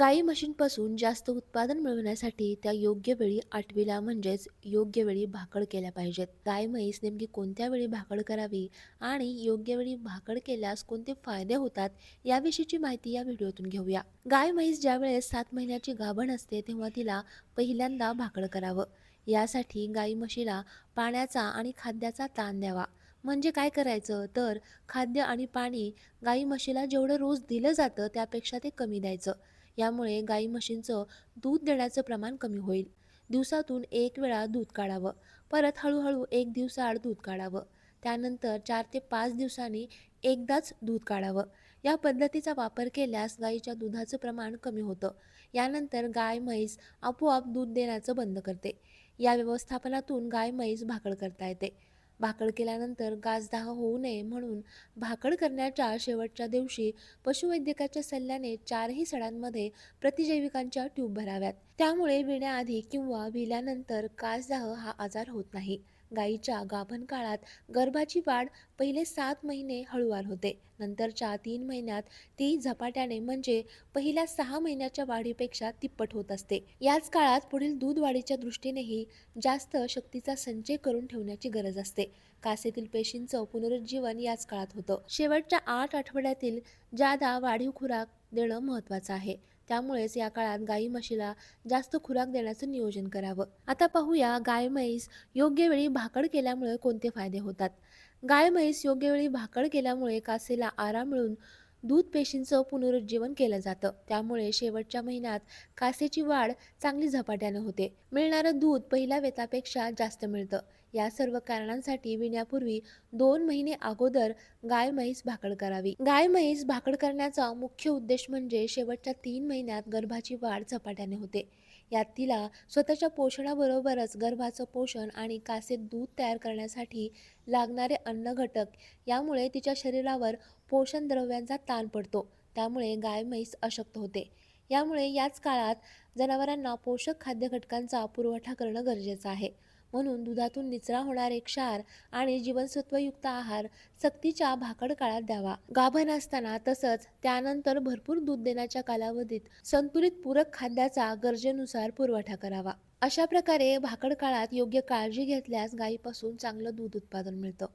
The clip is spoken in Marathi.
गाई म्हशींपासून जास्त उत्पादन मिळवण्यासाठी त्या योग्य वेळी आठवीला म्हणजेच योग्य वेळी भाकड केल्या पाहिजेत. गाय म्हैस नेमकी कोणत्या वेळी भाकड करावी आणि योग्य वेळी भाकड केल्यास कोणते फायदे होतात याविषयीची माहिती या व्हिडिओतून घेऊया. गाय म्हैस ज्या वेळेस सात महिन्याची गाभण असते तेव्हा तिला पहिल्यांदा भाकड करावं. यासाठी गाई म्हशीला पाण्याचा आणि खाद्याचा ताण द्यावा. म्हणजे काय करायचं? तर खाद्य आणि पाणी गाई म्हशीला जेवढं रोज दिलं जातं त्यापेक्षा ते कमी द्यायचं. यामुळे गाई म्हशींचं दूध देण्याचं प्रमाण कमी होईल. दिवसातून एक वेळा दूध काढावं. परत हळूहळू एक दिवसाआड दूध काढावं. त्यानंतर चार ते पाच दिवसांनी एकदाच दूध काढावं. या पद्धतीचा वापर केल्यास गाईच्या दुधाचं प्रमाण कमी होतं. यानंतर गाय म्हैस आपोआप दूध देण्याचं बंद करते. या व्यवस्थापनातून गाय म्हैस भाकड करता येते. भाकड केल्यानंतर गाजदाह होऊ नये म्हणून भाकड करण्याच्या शेवटच्या दिवशी पशुवैद्यकाच्या सल्ल्याने चारही सडांमध्ये प्रतिजैविकांच्या ट्यूब भराव्यात. त्यामुळे विण्याआधी किंवा विल्यानंतर कासदाह हा आजार होत नाही. गायीच्या गाभण काळात गर्भाची वाढ पहिले सात महिने हळूवार होते. नंतरच्या तीन महिन्यात ती झपाट्याने म्हणजे पहिल्या सहा महिन्याच्या वाढीपेक्षा तिप्पट होत असते. याच काळात पुढील दूध वाढीच्या दृष्टीनेही जास्त शक्तीचा संचय करून ठेवण्याची गरज असते. कासेतील पेशींचं पुनरुज्जीवन याच काळात होतं. शेवटच्या आठ आठवड्यातील जादा वाढीव खुराक देणं महत्त्वाचं आहे. त्यामुळेच या काळात गाई म्हशीला जास्त खुराक देण्याचं नियोजन करावं. आता पाहूया गाय म्हैस योग्य वेळी भाकड केल्यामुळे कोणते फायदे होतात? गाय म्हैस योग्य वेळी भाकड केल्यामुळे कासेला आराम मिळून दूध पेशींचं पुनरुज्जीवन केलं जातं. त्यामुळे शेवटच्या महिन्यात कासेची वाढ चांगली झपाट्यानं होते. मिळणारं दूध पहिल्या वेतापेक्षा जास्त मिळतं. या सर्व कारणांसाठी विण्यापूर्वी दोन महिने अगोदर गाय म्हैस भाकड करावी. गाय म्हैस भाकड करण्याचा मुख्य उद्देश म्हणजे शेवटच्या तीन महिन्यात गर्भाची वाढ झपाट्याने होते. यात तिला स्वतःच्या पोषणाबरोबरच गर्भाचं पोषण आणि कासेत दूध तयार करण्यासाठी लागणारे अन्न घटक यामुळे तिच्या शरीरावर पोषण द्रव्यांचा ताण पडतो. त्यामुळे गाय म्हैस अशक्त होते. यामुळे याच काळात जनावरांना पोषक खाद्य घटकांचा पुरवठा करणं गरजेचं आहे. म्हणून दुधातून निचरा होणारे क्षार आणि जीवनसत्वयुक्त आहार सक्तीच्या भाकड काळात द्यावा. गाभण असताना तसंच त्यानंतर भरपूर दूध देण्याच्या कालावधीत संतुलित पूरक खाद्याचा गरजेनुसार पुरवठा करावा. अशा प्रकारे भाकड काळात योग्य काळजी घेतल्यास गायीपासून चांगलं दूध उत्पादन मिळतं.